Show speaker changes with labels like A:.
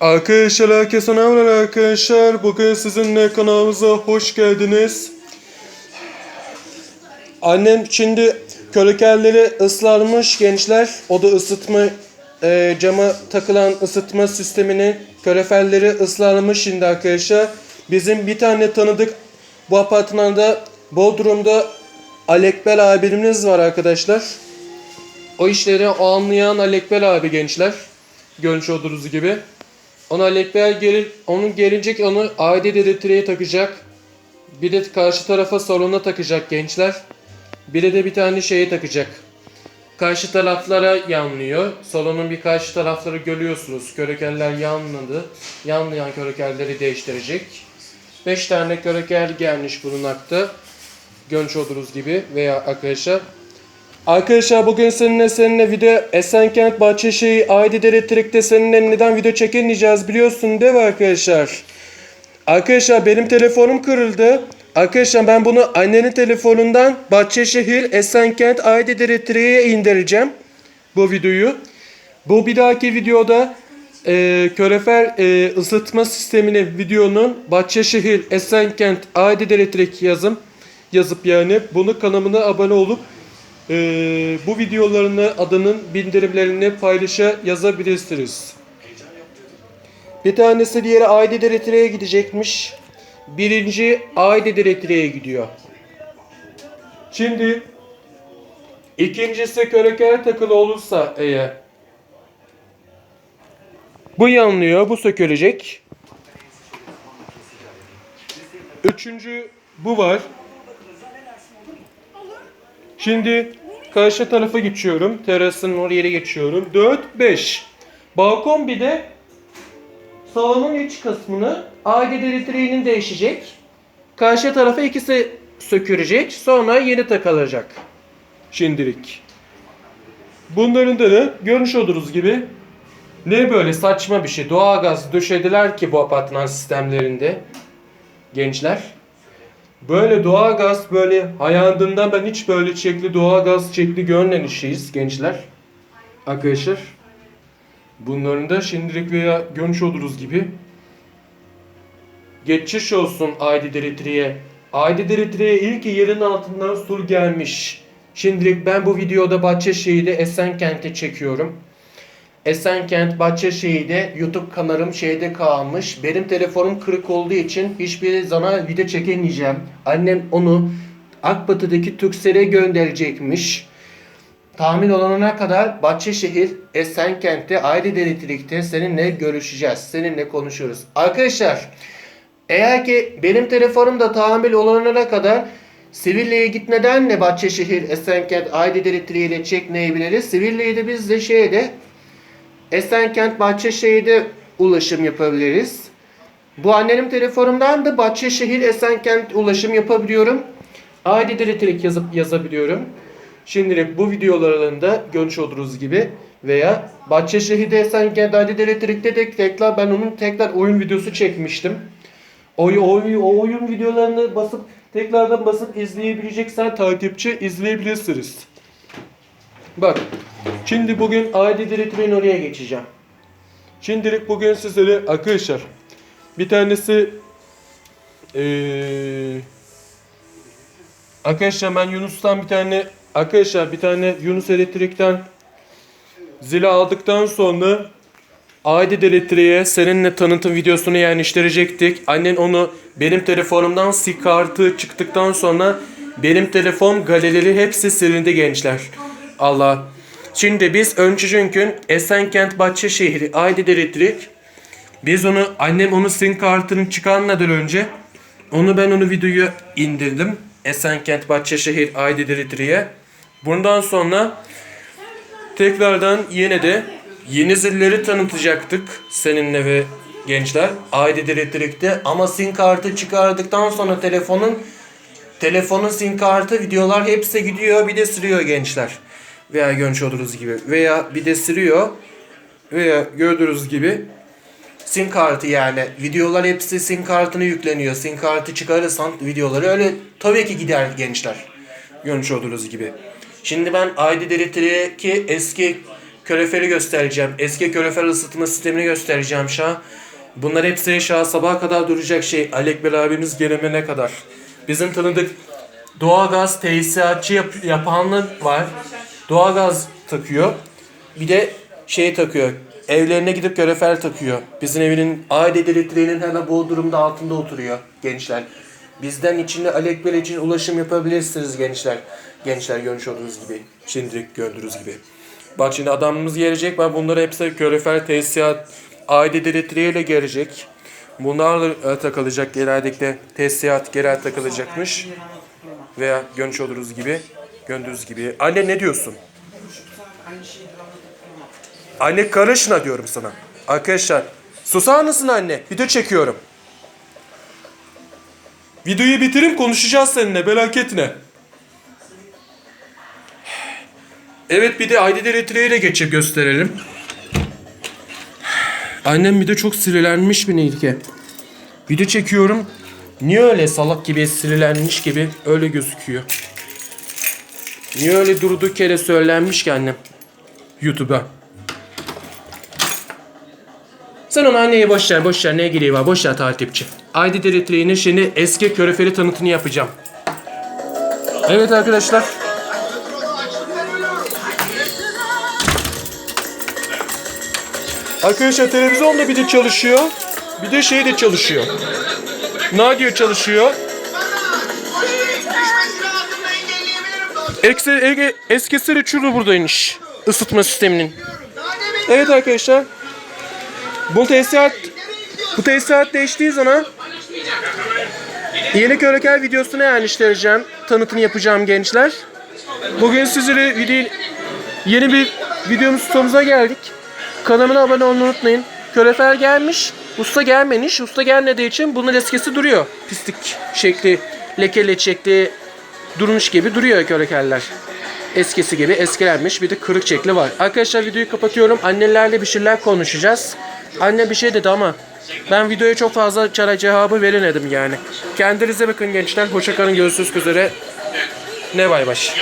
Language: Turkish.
A: Arkadaşlar herkese merhabalar arkadaşlar. Bugün sizinle kanalımıza hoş geldiniz. Annem şimdi kölekelleri ıslarmış gençler. O da ısıtma e, cama takılan ısıtma sisteminin kölefelleri ıslarmış şimdi arkadaşlar. Bizim bir tane tanıdık bu apartmanda Bodrum'da Alekbel abimiz var arkadaşlar. O işleri o anlayan Alekbel abi gençler. Görmüş olduğunuz gibi. Ona Alekbel gelir, onun gelecek onu aile dedektifeye takacak. Bir de karşı tarafa salona takacak gençler. Bir de, de bir tane şeye takacak. Karşı taraflara yanlıyor. Salonun bir karşı tarafları görüyorsunuz. Körekeller yanladı. Yanlayan körekelleri değiştirecek. 5 tane körekel gelmiş bulunmakta. Görmüş olduğunuz gibi veya arkadaşlar. Arkadaşlar bugün seninle seninle video Esenkent Bahçeşehir Aydın Elektrik'te seninle neden video çekemeyeceğiz biliyorsun değil mi arkadaşlar? Arkadaşlar benim telefonum kırıldı. Arkadaşlar ben bunu annenin telefonundan Bahçeşehir Esenkent Aydın Elektrik'e indireceğim. Bu videoyu. Bu bir dahaki videoda e, Körefer e, ısıtma sistemini videonun Bahçeşehir Esenkent Aydın Elektrik yazım yazıp yani bunu kanalına abone olup e, bu videolarını adının bildirimlerini paylaşa yazabilirsiniz. Bir tanesi diğeri Aydın Elektrik'e gidecekmiş. Birinci Aydın Elektrik'e gidiyor. Şimdi ikincisi köreker takılı olursa eğer bu yanlıyor, bu sökülecek. Üçüncü bu var. Şimdi karşı tarafa geçiyorum. Terasın oraya geçiyorum. 4, 5. Balkon bir de salonun iç kısmını aile elektriğinin değişecek. Karşı tarafa ikisi sökülecek. Sonra yeni takılacak. Şimdilik. Bunların da da görmüş olduğunuz gibi ne böyle saçma bir şey. Doğalgaz döşediler ki bu apartman sistemlerinde. Gençler. Böyle doğalgaz böyle hayatımda ben hiç böyle şekli doğalgaz şekli görmemişiz gençler. Arkadaşlar. Bunların da şimdilik veya görmüş olduğunuz gibi geçiş olsun Aydi Deritri'ye. Aydi Deritri'ye ilk yerin altından sur gelmiş. Şimdilik ben bu videoda Bahçeşehir'de Esenkent'e çekiyorum. Esenkent Bahçeşehir'de YouTube kanalım şeyde kalmış. Benim telefonum kırık olduğu için hiçbir zaman video çekemeyeceğim. Annem onu Akbatı'daki Türksel'e gönderecekmiş. Tahmin olana kadar Bahçeşehir, Esenkent'te, Aile Elektrik'te seninle görüşeceğiz. Seninle konuşuruz. Arkadaşlar eğer ki benim telefonum da tahmin olana kadar Sivrile'ye gitmeden de Bahçeşehir, Esenkent, Aile Elektriği ile çekmeyebiliriz. Sivrile'ye de biz de şeyde Esenkent Bahçeşehir'de ulaşım yapabiliriz. Bu annenin telefonumdan da Bahçeşehir Esenkent ulaşım yapabiliyorum. Aile elektrik yazıp yazabiliyorum. Şimdilik bu videolarında görmüş olduğunuz gibi veya Bahçeşehir'de Esenkent Aile Elektrik'te de tekrar ben onun tekrar oyun videosu çekmiştim. O, o, o oyun videolarını basıp tekrardan basıp izleyebileceksen takipçi izleyebilirsiniz. Bak. Şimdi bugün aile direktörün oraya geçeceğim. Şimdilik bugün sizlere arkadaşlar bir tanesi eee arkadaşlar ben Yunus'tan bir tane arkadaşlar bir tane Yunus Elektrik'ten zili aldıktan sonra Aile Elektriğe seninle tanıtım videosunu yerleştirecektik. Annen onu benim telefonumdan sim kartı çıktıktan sonra benim telefon galerileri hepsi silindi gençler. Allah. Şimdi biz öncü gün Esenkent Bahçeşehir Aydın Elektrik biz onu annem onu sim kartını çıkarmadan önce onu ben onu videoyu indirdim. Esenkent Bahçeşehir Aydın Elektrik'e. Bundan sonra tekrardan yine de yeni zilleri tanıtacaktık seninle ve gençler Aydın Elektrik'te ama sim kartı çıkardıktan sonra telefonun telefonun sim kartı videolar hepsi gidiyor bir de sürüyor gençler veya görmüş olduğunuz gibi veya bir de sürüyor veya gördüğünüz gibi sim kartı yani videolar hepsi sim kartına yükleniyor. Sim kartı çıkarırsan videoları öyle tabii ki gider gençler. Görmüş olduğunuz gibi. Şimdi ben Aydın Elektrik'teki eski Köreferi göstereceğim. Eski körefer ısıtma sistemini göstereceğim şu an. Bunlar hepsi şu an sabaha kadar duracak şey. Alekber abimiz gelemene kadar. Bizim tanıdık doğalgaz tesisatçı yap yapanlar var. Doğalgaz takıyor. Bir de şey takıyor. Evlerine gidip körefer takıyor. Bizim evinin aile elektriğinin hemen Bodrum'da altında oturuyor gençler. Bizden içinde Alekber için ulaşım yapabilirsiniz gençler. Gençler görmüş olduğunuz gibi. Şimdilik gördüğünüz gibi. Bak şimdi adamımız gelecek. Ben bunları hepsi körefer tesisat aile elektriğiyle gelecek. Bunlarla e, takılacak genellikle tesisat genel takılacakmış. Veya görmüş olduğunuz gibi. Gördüğünüz gibi. Anne ne diyorsun? Anne karışma diyorum sana. Arkadaşlar susar mısın anne? Video çekiyorum. Videoyu bitirim konuşacağız seninle merak etme. Evet bir de ID ile geçip gösterelim. Annem bir de çok sinirlenmiş bir neydi Video çekiyorum. Niye öyle salak gibi sinirlenmiş gibi öyle gözüküyor. Niye öyle durduk yere söylenmiş ki annem? YouTube'a. Sen onu anneye boş ver, boş ver. Ne gereği var? Boş ver takipçi. ID Deletriğinin şimdi eski köreferi tanıtını yapacağım. Evet arkadaşlar. Arkadaşlar televizyon da bir de çalışıyor. Bir de şey de çalışıyor. Nadia çalışıyor. Eksi, ege, eskisi rüçülü buradaymış. Isıtma sisteminin. Evet arkadaşlar. Bu tesisat bu tesisat değiştiği zaman yeni körekel videosunu yerleştireceğim. Tanıtını yapacağım gençler. Bugün sizlere video, yeni bir videomuz sonumuza geldik. Kanalıma abone olmayı unutmayın. Körefer gelmiş. Usta gelmemiş. Usta gelmediği için bunun eskisi duruyor. Pislik şekli, lekeli şekli durmuş gibi duruyor körekeller. Eskisi gibi eskilenmiş bir de kırık şekli var. Arkadaşlar videoyu kapatıyorum. Annelerle bir şeyler konuşacağız. Anne bir şey dedi ama ben videoya çok fazla çara cevabı veremedim yani. Kendinize bakın gençler. Hoşçakalın. Görüşürüz üzere. Ne bay baş.